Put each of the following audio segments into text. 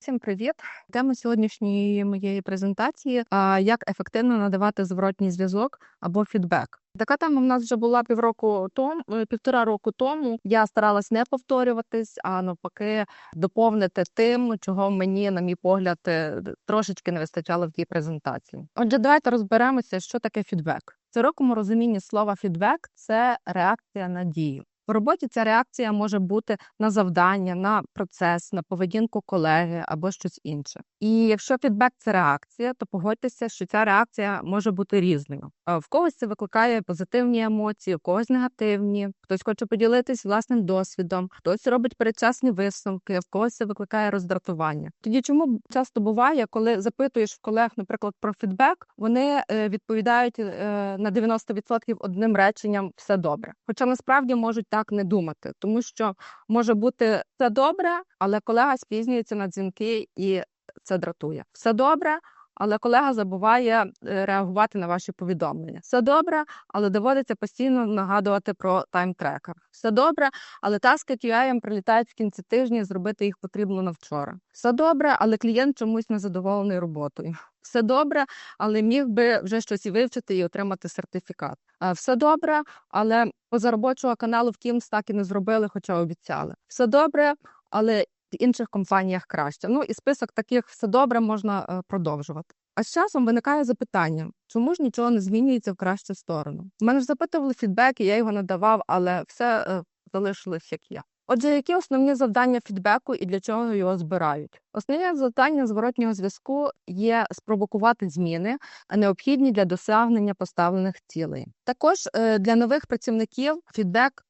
Всім привіт! Тема сьогоднішньої моєї презентації як ефективно надавати зворотній зв'язок або фідбек. Така тема в нас вже була півроку тому, е, півтора року тому. Я старалась не повторюватись, а навпаки, доповнити тим, чого мені, на мій погляд, е, трошечки не вистачало в тій презентації. Отже, давайте розберемося, що таке фідбек. В широкому розумінні слова фідбек це реакція на дію. В роботі ця реакція може бути на завдання, на процес, на поведінку колеги або щось інше. І якщо фідбек це реакція, то погодьтеся, що ця реакція може бути різною. В когось це викликає позитивні емоції, у когось негативні, хтось хоче поділитись власним досвідом, хтось робить передчасні висновки, в когось це викликає роздратування. Тоді чому часто буває, коли запитуєш в колег, наприклад, про фідбек, вони е, відповідають е, на 90% одним реченням все добре, хоча насправді можуть так так не думати, тому що може бути все добре, але колега спізнюється на дзвінки і це дратує. Все добре. Але колега забуває е, реагувати на ваші повідомлення. Все добре, але доводиться постійно нагадувати про таймтрекер. Все добре, але таски QA прилітають в кінці тижня, зробити їх потрібно на вчора. Все добре, але клієнт чомусь не задоволений роботою. Все добре, але міг би вже щось і вивчити і отримати сертифікат. Все добре, але позаробочого каналу в Teams так і не зробили, хоча обіцяли. Все добре, але в інших компаніях краще. Ну і список таких все добре можна е, продовжувати. А з часом виникає запитання, чому ж нічого не змінюється в кращу сторону? Мене ж запитували фідбек, і я його надавав, але все е, залишилось як є. Отже, які основні завдання фідбеку і для чого його збирають? Основне завдання зворотнього зв'язку є спровокувати зміни, необхідні для досягнення поставлених цілей. Також е, для нових працівників фідбек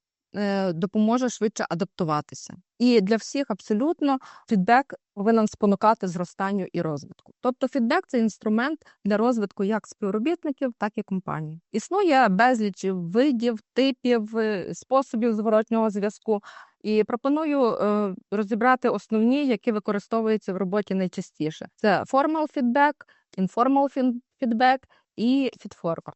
допоможе швидше адаптуватися. І для всіх абсолютно фідбек повинен спонукати зростанню і розвитку. Тобто, фідбек це інструмент для розвитку як співробітників, так і компаній. Існує безліч видів, типів, е, способів зворотнього зв'язку. І пропоную е, розібрати основні, які використовуються в роботі найчастіше: це formal feedback, informal feedback і feedforward.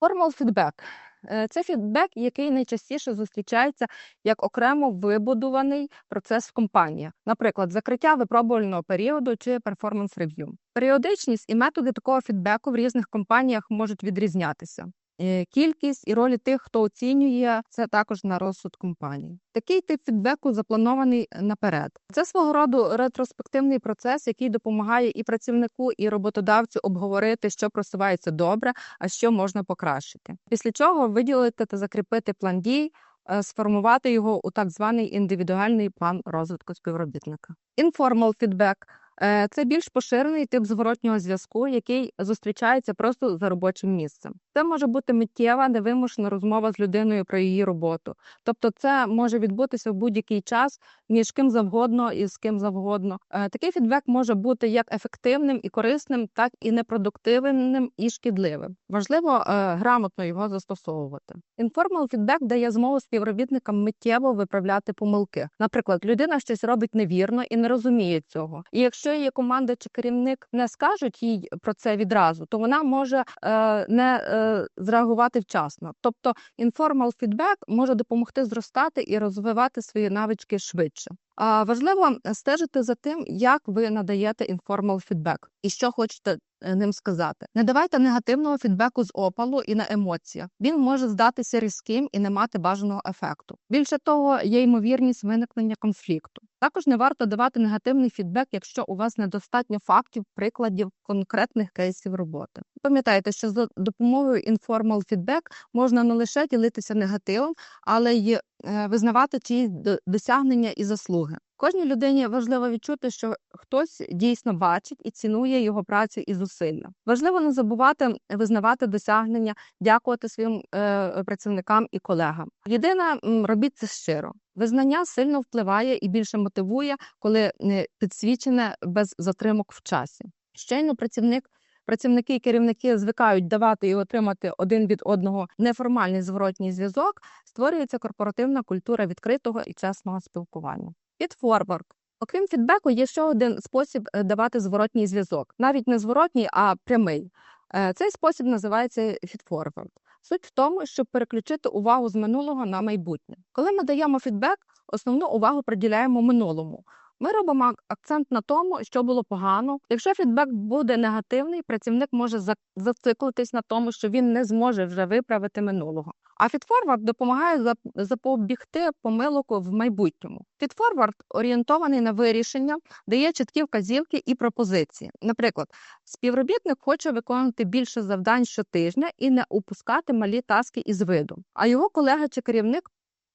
Feedback Е, це фідбек, який найчастіше зустрічається як окремо вибудований процес в компаніях, наприклад, закриття випробувального періоду чи перформанс рев'ю. Періодичність і методи такого фідбеку в різних компаніях можуть відрізнятися. Е, кількість і ролі тих, хто оцінює це також на розсуд компанії. Такий тип фідбеку запланований наперед. Це свого роду ретроспективний процес, який допомагає і працівнику, і роботодавцю обговорити, що просувається добре, а що можна покращити. Після чого виділити та закріпити план дій. Е, сформувати його у так званий індивідуальний план розвитку співробітника. Feedback Е, це більш поширений тип зворотнього зв'язку, який зустрічається просто за робочим місцем. Це може бути миттєва, невимушена розмова з людиною про її роботу. Тобто, це може відбутися в будь-який час між ким завгодно і з ким завгодно. Е, такий фідбек може бути як ефективним і корисним, так і непродуктивним і шкідливим. Важливо е, грамотно його застосовувати. Інформал фідбек дає змогу співробітникам миттєво виправляти помилки. Наприклад, людина щось робить невірно і не розуміє цього. І якщо її команда чи керівник не скажуть їй про це відразу, то вона може е, не е, зреагувати вчасно. Тобто інформал фідбек може допомогти зростати і розвивати свої навички швидше. Важливо стежити за тим, як ви надаєте інформал фідбек і що хочете е, ним сказати. Не давайте негативного фідбеку з опалу і на емоціях. Він може здатися різким і не мати бажаного ефекту. Більше того, є ймовірність виникнення конфлікту. Також не варто давати негативний фідбек, якщо у вас недостатньо фактів, прикладів конкретних кейсів роботи. Пам'ятайте, що за допомогою інформал фідбек можна не лише ділитися негативом, але й е, визнавати чиїсь досягнення і заслуги. Кожній людині важливо відчути, що хтось дійсно бачить і цінує його працю і зусилля. Важливо не забувати визнавати досягнення, дякувати своїм е, працівникам і колегам. Єдине, робіть це щиро. Визнання сильно впливає і більше мотивує, коли не підсвічене без затримок в часі. Щойно працівник. Працівники і керівники звикають давати і отримати один від одного неформальний зворотній зв'язок. Створюється корпоративна культура відкритого і чесного спілкування. Фідфорвард. Окрім фідбеку, є ще один спосіб е, давати зворотній зв'язок, навіть не зворотній, а прямий. Е, цей спосіб називається фідфорвард. Суть в тому, щоб переключити увагу з минулого на майбутнє. Коли ми даємо фідбек, основну увагу приділяємо минулому. Ми робимо акцент на тому, що було погано. Якщо фідбек буде негативний, працівник може за- зациклитись на тому, що він не зможе вже виправити минулого. А фідфорвард допомагає зап- запобігти помилок в майбутньому. Фідфорвард орієнтований на вирішення, дає чіткі вказівки і пропозиції. Наприклад, співробітник хоче виконувати більше завдань щотижня і не упускати малі таски із виду. А його колега чи керівник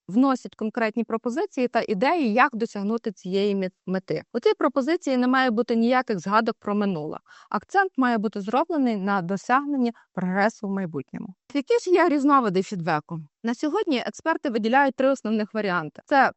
вносять конкретні пропозиції та ідеї, як досягнути цієї мети. У цій пропозиції не має бути ніяких згадок про минуле. Акцент має бути зроблений на досягненні прогресу в майбутньому. Які ж є різновиди фідбеку? На сьогодні експерти виділяють три основних варіанти: це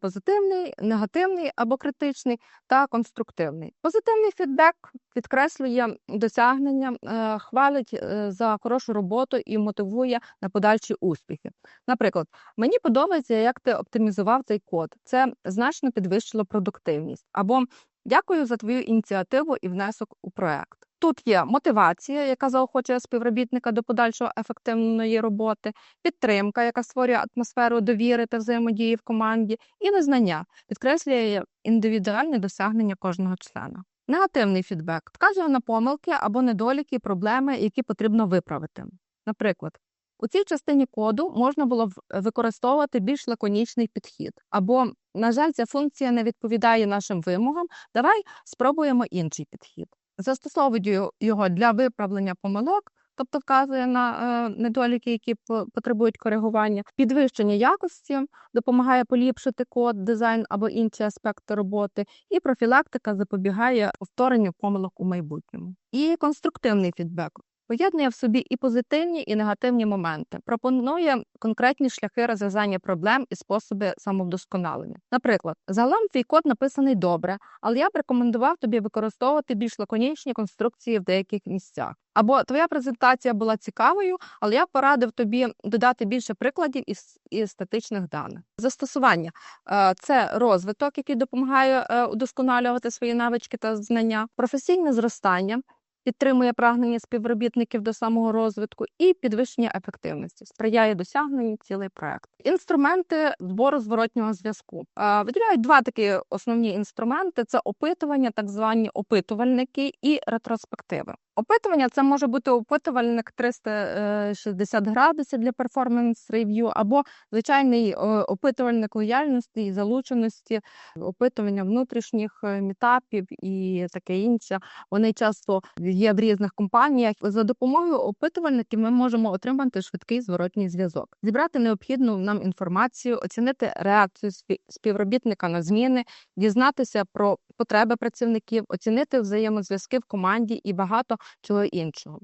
позитивний, негативний або критичний та конструктивний. Позитивний фідбек підкреслює досягнення, е, хвалить е, за хорошу роботу і мотивує на подальші успіхи. Наприклад, мені подобається, як ти оптимізував цей код. Це значно підвищило продуктивність. Або дякую за твою ініціативу і внесок у проект. Тут є мотивація, яка заохочує співробітника до подальшого ефективної роботи, підтримка, яка створює атмосферу довіри та взаємодії в команді, і визнання підкреслює індивідуальне досягнення кожного члена. Негативний фідбек вказує на помилки або недоліки, проблеми, які потрібно виправити. Наприклад, у цій частині коду можна було використовувати більш лаконічний підхід, або, на жаль, ця функція не відповідає нашим вимогам. Давай спробуємо інший підхід. Застосовую його для виправлення помилок, тобто вказує на е, недоліки, які по- потребують коригування, підвищення якості допомагає поліпшити код, дизайн або інші аспекти роботи, і профілактика запобігає повторенню помилок у майбутньому. І конструктивний фідбек. Поєднує в собі і позитивні, і негативні моменти, пропонує конкретні шляхи розв'язання проблем і способи самовдосконалення. Наприклад, загалом твій код написаний добре, але я б рекомендував тобі використовувати більш лаконічні конструкції в деяких місцях. Або твоя презентація була цікавою, але я порадив тобі додати більше прикладів із, із статичних даних. Застосування Е, це розвиток, який допомагає е, удосконалювати свої навички та знання, професійне зростання. Підтримує прагнення співробітників до саморозвитку і підвищення ефективності, сприяє досягненню цілий проект. Інструменти збору зворотнього зв'язку виділяють два такі основні інструменти: це опитування, так звані опитувальники і ретроспективи. Опитування це може бути опитувальник 360 градусів для перформанс рев'ю, або звичайний е, опитувальник лояльності і залученості, опитування внутрішніх е, мітапів і таке інше. Вони часто є в різних компаніях. За допомогою опитувальників ми можемо отримати швидкий зворотній зв'язок, зібрати необхідну нам інформацію, оцінити реакцію спі- співробітника на зміни, дізнатися про потреби працівників, оцінити взаємозв'язки в команді і багато чого іншого.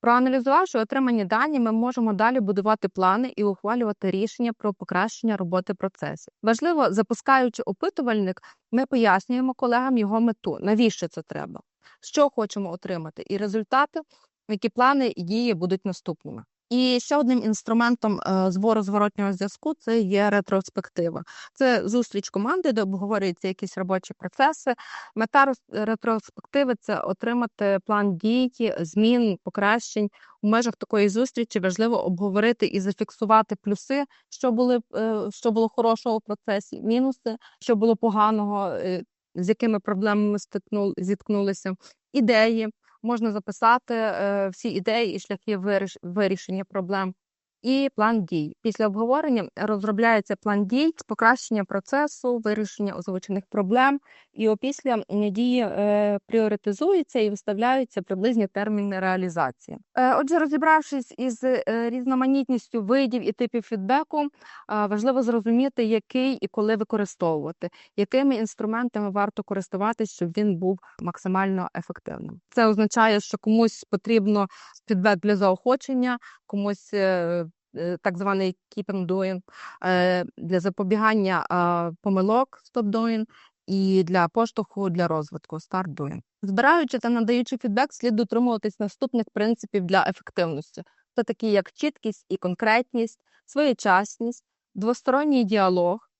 Проаналізувавши отримані дані, ми можемо далі будувати плани і ухвалювати рішення про покращення роботи процесів. Важливо, запускаючи опитувальник, ми пояснюємо колегам його мету, навіщо це треба, що хочемо отримати, і результати, які плани і дії будуть наступними. І ще одним інструментом е, збору зворотнього зв'язку це є ретроспектива. Це зустріч команди, де обговорюються якісь робочі процеси. Мета ретроспективи це отримати план дій, змін, покращень. У межах такої зустрічі важливо обговорити і зафіксувати плюси, що були е, що було хорошого в процесі, мінуси, що було поганого, е, з якими проблемами стикнули, зіткнулися, ідеї. Можна записати е, всі ідеї і шляхи виріш- вирішення проблем. І план дій. Після обговорення розробляється план дій з покращення процесу, вирішення озвучених проблем, і опісля дії е, пріоритизуються і виставляються приблизні терміни реалізації. Е, отже, розібравшись із е, різноманітністю видів і типів фідбеку, е, важливо зрозуміти, який і коли використовувати, якими інструментами варто користуватись, щоб він був максимально ефективним. Це означає, що комусь потрібно фідбек для заохочення, комусь е, так званий keep doing, е, для запобігання е, помилок stop doing і для поштовху для розвитку start doing. Збираючи та надаючи фідбек, слід дотримуватись наступних принципів для ефективності. Це такі як чіткість і конкретність, своєчасність, двосторонній діалог,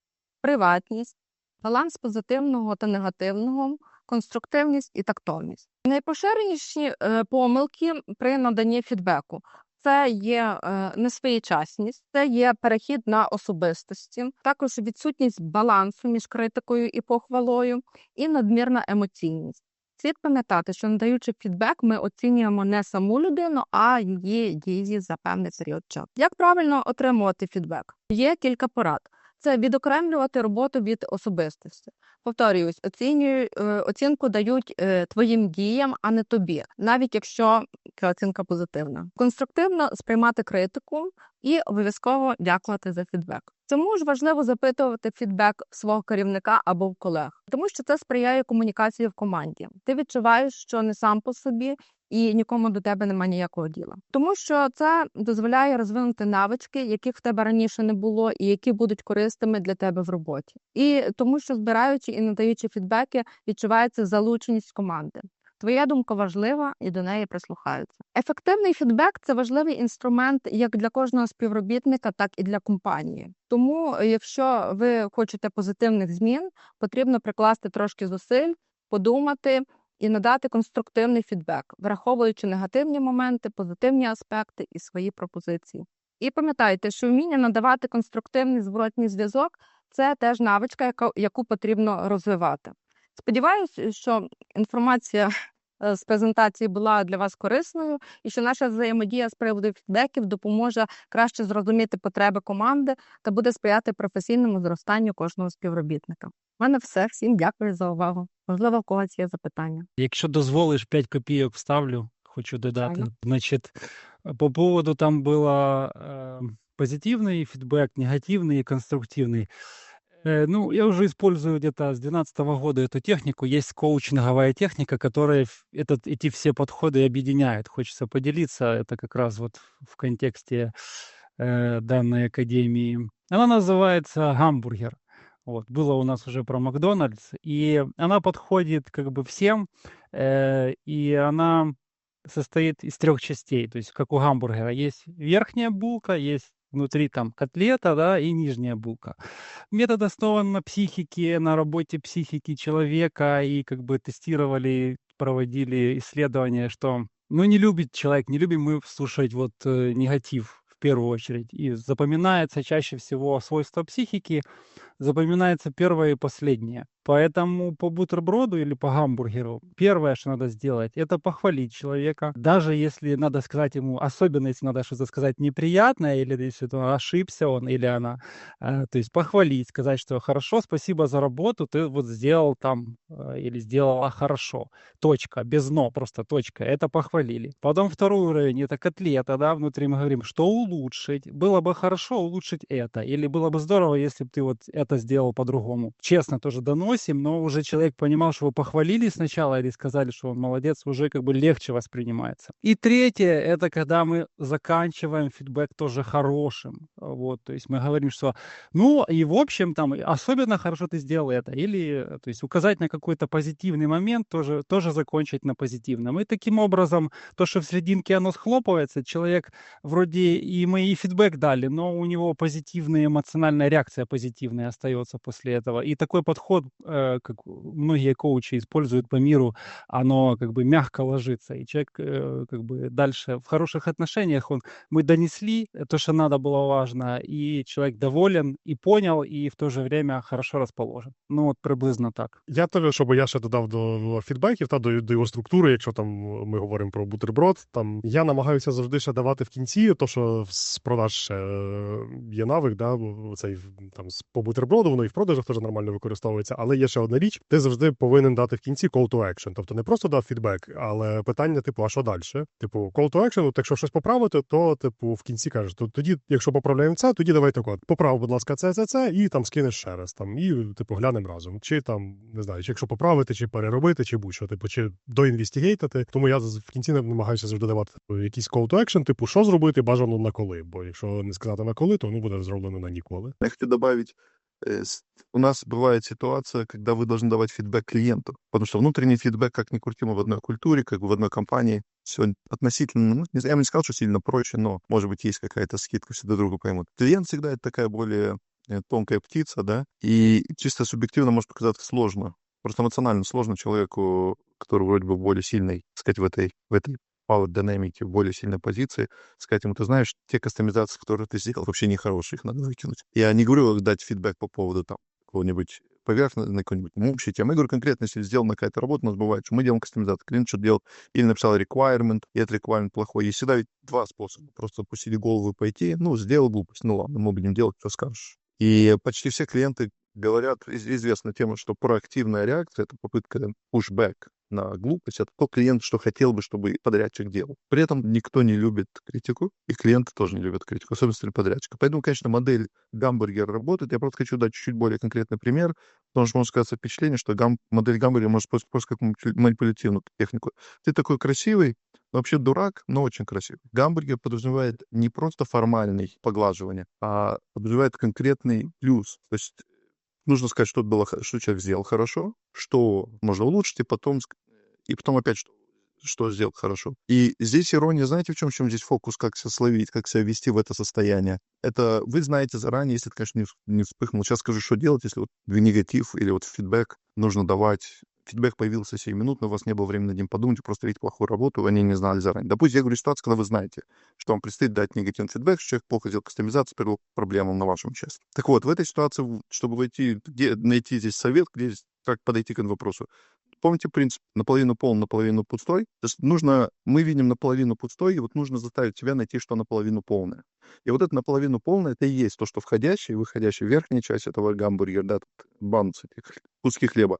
приватність, баланс позитивного та негативного, конструктивність і тактовність. Найпоширеніші е, помилки при наданні фідбеку це є е, несвоєчасність, це є перехід на особистості, також відсутність балансу між критикою і похвалою, і надмірна емоційність. Слід пам'ятати, що надаючи фідбек, ми оцінюємо не саму людину, а її дії за певний період часу. Як правильно отримувати фідбек? Є кілька порад. Це відокремлювати роботу від особистості. Повторююсь, оцінюю, е, оцінку дають е, твоїм діям, а не тобі, навіть якщо ця оцінка позитивна. Конструктивно сприймати критику і обов'язково дякувати за фідбек. Чому ж важливо запитувати фідбек свого керівника або в колег? Тому що це сприяє комунікації в команді. Ти відчуваєш, що не сам по собі. І нікому до тебе немає ніякого діла, тому що це дозволяє розвинути навички, яких в тебе раніше не було, і які будуть корисними для тебе в роботі. І тому, що збираючи і надаючи фідбеки, відчувається залученість команди. Твоя думка важлива і до неї прислухаються. Ефективний фідбек це важливий інструмент як для кожного співробітника, так і для компанії. Тому, якщо ви хочете позитивних змін, потрібно прикласти трошки зусиль, подумати і надати конструктивний фідбек, враховуючи негативні моменти, позитивні аспекти і свої пропозиції. І пам'ятайте, що вміння надавати конструктивний зворотній зв'язок це теж навичка, яку потрібно розвивати. Сподіваюся, що інформація е, з презентації була для вас корисною, і що наша взаємодія з приводу фідбеків допоможе краще зрозуміти потреби команди та буде сприяти професійному зростанню кожного співробітника. У мене все. Всім дякую за увагу. Можливо, в когось є запитання. Якщо дозволиш, 5 копійок вставлю, хочу додати. Звичайно. Значит, по поводу там было э, позитивный фидбэк, негативный и конструктивный. Э, ну, я уже использую где-то с 2012 года эту технику. Есть коучинговая техника, которая в- этот, эти все подходы объединяет. Хочется поделиться. Это как раз вот в контексте э, данной академии. Она называется гамбургер. Вот, было у нас уже про Макдональдс, и она подходит как бы всем, э, и она состоит из трех частей, то есть как у гамбургера есть верхняя булка, есть внутри там котлета, да, и нижняя булка. Метод основан на психике, на работе психики человека, и как бы тестировали, проводили исследования, что, ну, не любит человек, не любим мы слушать вот э, негатив в первую очередь, и запоминается чаще всего свойства психики, запоминается первое и последнее. Поэтому по бутерброду или по гамбургеру первое, что надо сделать, это похвалить человека. Даже если надо сказать ему, особенно если надо что-то сказать неприятное, или если он ошибся он или она, э, то есть похвалить, сказать, что хорошо, спасибо за работу, ты вот сделал там э, или сделала хорошо. Точка, без но, просто точка. Это похвалили. Потом второй уровень, это котлета, да, внутри мы говорим, что улучшить. Было бы хорошо улучшить это. Или было бы здорово, если бы ты вот это сделал по-другому. Честно тоже доносим, но уже человек понимал, что вы похвалили сначала или сказали, что он молодец, уже как бы легче воспринимается. И третье, это когда мы заканчиваем фидбэк тоже хорошим. Вот, то есть мы говорим, что ну и в общем там особенно хорошо ты сделал это. Или, то есть указать на какой-то позитивный момент, тоже, тоже закончить на позитивном. И таким образом, то, что в серединке оно схлопывается, человек вроде и мы и фидбэк дали, но у него позитивная эмоциональная реакция позитивная остается после этого. И такой подход, как многие коучи используют по миру, оно как бы мягко ложится. И человек э, как бы дальше в хороших отношениях, он, мы донесли то, что надо было важно, и человек доволен, и понял, и в то же время хорошо расположен. Ну вот приблизно так. Я теж, щоб я ще додав до фідбеків та до, до його структури, якщо там ми говоримо про бутерброд, там я намагаюся завжди ще давати в кінці, то що з продаж ще е, є навик, да, бо цей там з- по бутерброду, воно і в продажах теж нормально використовується. Але є ще одна річ: ти завжди повинен дати в кінці call to action. Тобто не просто дав фідбек, але питання, типу, а що далі? Типу, call to action, от якщо щось поправити, то типу в кінці кажеш, то тоді, якщо поправляємо це, тоді давай так от, поправ, будь ласка, це, це, це, і там скинеш ще раз. Там і типу глянемо разом. Чи там не знаю, чи якщо поправити, чи переробити, чи будь-що, типу, чи доінвестігейтити. Тому я в кінці намагаюся завжди давати типу, якийсь call to action, типу, що зробити бажано на коли. Бо якщо не сказати на коли, то воно буде зроблено на ніколи. Я хочу у нас бывает ситуация, когда вы должны давать фидбэк клиенту, потому что внутренний фидбэк, как ни крути, мы в одной культуре, как бы в одной компании, все относительно, ну, я бы не сказал, что сильно проще, но, может быть, есть какая-то скидка, все друг друга поймут. Клиент всегда это такая более э, тонкая птица, да, и чисто субъективно может показаться сложно, просто эмоционально сложно человеку, который вроде бы более сильный, так сказать, в этой, в этой power dynamic в более сильной позиции, сказать ему, ты знаешь, те кастомизации, которые ты сделал, вообще нехорошие, их надо выкинуть. Я не говорю дать фидбэк по поводу там какого-нибудь поверхностной, какой-нибудь ну, общей темы. Я говорю конкретно, если сделана какая-то работа, у нас бывает, что мы делаем кастомизацию, клиент что делал, или написал requirement, и этот requirement плохой. Есть всегда ведь два способа. Просто опустили голову и пойти, ну, сделал глупость, ну ладно, мы будем делать, что скажешь. И почти все клиенты говорят, из- известна тема, что проактивная реакция — это попытка pushback на глупость, это тот клиент, что хотел бы, чтобы подрядчик делал. При этом никто не любит критику, и клиенты тоже не любят критику, особенно если подрядчика. Поэтому, конечно, модель гамбургера работает. Я просто хочу дать чуть-чуть более конкретный пример, потому что может сказаться впечатление, что гам- модель гамбургера может использовать просто как манипу- манипулятивную технику. Ты такой красивый, вообще дурак, но очень красивый. Гамбургер подразумевает не просто формальный поглаживание, а подразумевает конкретный плюс. То есть нужно сказать, что было, что человек сделал хорошо, что можно улучшить, и потом, и потом опять что, что сделал хорошо. И здесь ирония, знаете, в чем, в чем здесь фокус, как себя словить, как себя ввести в это состояние? Это вы знаете заранее, если это, конечно, не, не вспыхнул. Сейчас скажу, что делать, если вот негатив или вот фидбэк нужно давать. Фидбэк появился сиюминутно, у вас не было времени над ним подумать, просто видите плохую работу, они не знали заранее. Допустим, я говорю ситуацию, когда вы знаете, что вам предстоит дать негативный фидбэк, человек плохо сделал кастомизацию, привел к проблемам на вашем участке. Так вот, в этой ситуации, чтобы войти, где найти здесь совет, где здесь- как подойти к этому вопросу, помните принцип наполовину полон, наполовину пустой? То есть нужно, мы видим наполовину пустой, и вот нужно заставить себя найти, что наполовину полное. И вот это наполовину полное, это и есть то, что входящее и выходящее, верхняя часть этого гамбургера, да, этих куски хлеба,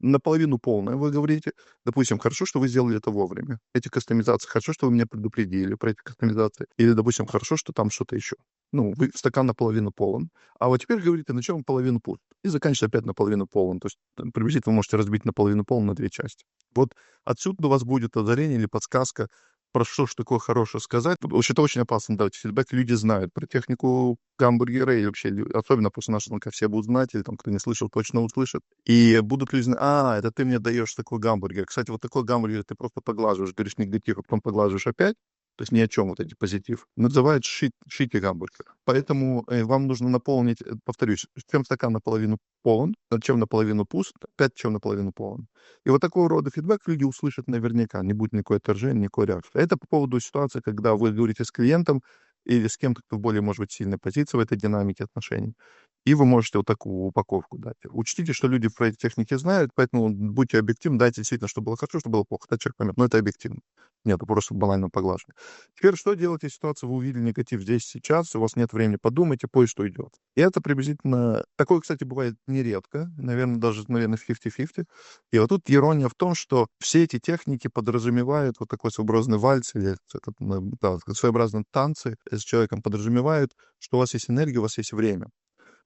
наполовину полное, вы говорите, допустим, хорошо, что вы сделали это вовремя. Эти кастомизации, хорошо, что вы меня предупредили про эти кастомизации. Или, допустим, хорошо, что там что-то еще. Ну, вы, стакан наполовину полон. А вот теперь говорите, на чем половину пуст. И заканчивается опять наполовину полон. То есть приблизительно вы можете разбить наполовину полон на две части. Вот отсюда у вас будет озарение или подсказка, про что ж такое хорошее сказать. Вообще это очень опасно давать фидбэк. Люди знают про технику гамбургера, и вообще, особенно после нашего звонка, все будут знать, или там, кто не слышал, точно услышат. И будут люди знать, а, это ты мне даешь такой гамбургер. Кстати, вот такой гамбургер ты просто поглаживаешь, говоришь негатив, а потом поглаживаешь опять. То есть ни о чем вот эти позитив. Называют шит, шити гамбургер. Поэтому э, вам нужно наполнить, э, повторюсь, чем стакан наполовину полон, а чем наполовину пуст, опять чем наполовину полон. И вот такого рода фидбэк люди услышат наверняка, не будет никакой отторжения, никакой реакции. Это по поводу ситуации, когда вы говорите с клиентом или с кем-то, кто более, может быть, сильной позиции в этой динамике отношений. И вы можете вот такую упаковку дать. Учтите, что люди про эти техники знают, поэтому будьте объективны, дайте действительно, что было хорошо, что было плохо. Тогда человек поймет. Но это объективно. Нет, это просто банально поглаживание. Теперь что делать, если ситуация, вы увидели негатив здесь, сейчас, у вас нет времени, подумайте, поезд уйдет. И это приблизительно... Такое, кстати, бывает нередко, наверное, даже, наверное, 50-50. И вот тут ирония в том, что все эти техники подразумевают вот такой своеобразный вальс или этот, да, своеобразные танцы с человеком подразумевают, что у вас есть энергия, у вас есть время.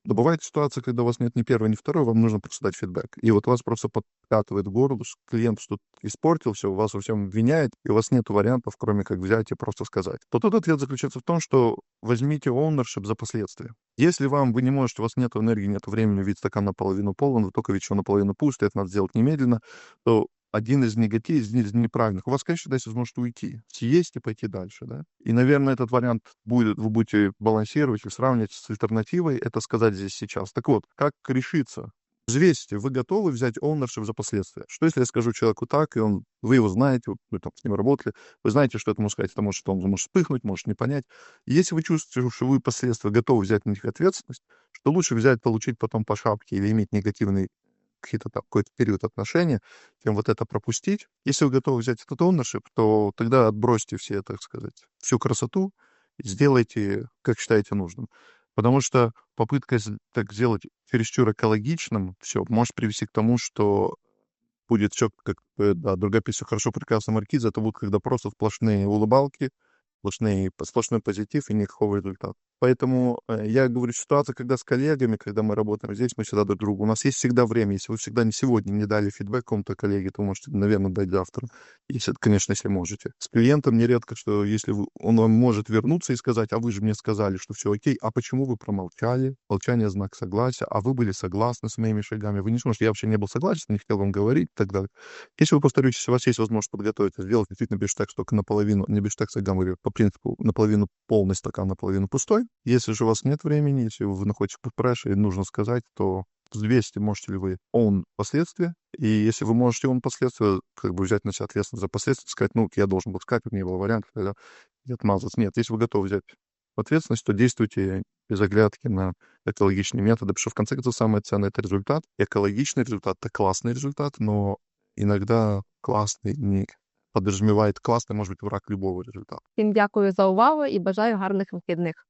Но бывает ситуация, когда у вас нет ни первой, ни второй, вам нужно просто дать фидбэк. И вот вас просто подкатывает горло, что клиент что-то испортил, все, вас во всем обвиняет, и у вас нет вариантов, кроме как взять и просто сказать. То тут ответ заключается в том, что возьмите ownership за последствия. Если вам, вы не можете, у вас нет энергии, нет времени, вид стакан наполовину полон, вы только видите, что наполовину пуст, это надо сделать немедленно, то один из негативов, из неправильных. У вас, конечно, есть возможность уйти, съесть и пойти дальше, да. И, наверное, этот вариант будет, вы будете балансировать или сравнивать с альтернативой, это сказать здесь сейчас. Так вот, как решиться? Взвесьте, вы готовы взять ownership за последствия? Что если я скажу человеку так, и он, вы его знаете, вы там с ним работали, вы знаете, что это можно сказать, это может, он может вспыхнуть, может не понять. И если вы чувствуете, что вы последствия готовы взять на них ответственность, что лучше взять, получить потом по шапке или иметь негативный какие-то там какой-то период отношения, чем вот это пропустить. Если вы готовы взять этот ownership, то тогда отбросьте все, так сказать, всю красоту, сделайте, как считаете нужным. Потому что попытка так сделать чересчур экологичным все может привести к тому, что будет все, как да, другая песня «Хорошо, прекрасно, маркиза», это будут когда просто сплошные улыбалки, сплошные, сплошной позитив и никакого результата. Поэтому э, я говорю, ситуация, когда с коллегами, когда мы работаем здесь, мы всегда друг другу. У нас есть всегда время. Если вы всегда не сегодня не дали фидбэк какому-то коллеге, то можете, наверное, дать завтра. Если, конечно, если можете. С клиентом нередко, что если вы, он вам может вернуться и сказать, а вы же мне сказали, что все окей, а почему вы промолчали? Молчание — знак согласия, а вы были согласны с моими шагами. Вы не сможете, я вообще не был согласен, не хотел вам говорить и так далее. Если вы повторюсь, если у вас есть возможность подготовить, сделать действительно бифштекс только наполовину, не бифштекс, а гамбургер, принципу наполовину полный стакан, наполовину пустой. Если же у вас нет времени, если вы находитесь в прессе и нужно сказать, то взвесьте, можете ли вы own последствия, и если вы можете own последствия, как бы взять на себя ответственность за последствия, сказать, ну, я должен был сказать, как не было вариантов, да, и отмазаться. Нет, если вы готовы взять ответственность, то действуйте без оглядки на экологичные методы, потому что в конце концов самое ценное — это результат. Экологичный результат — это классный результат, но иногда классный не подразумевает классный, может быть, враг любого результата. Всім дякую за увагу і бажаю гарних вихідних.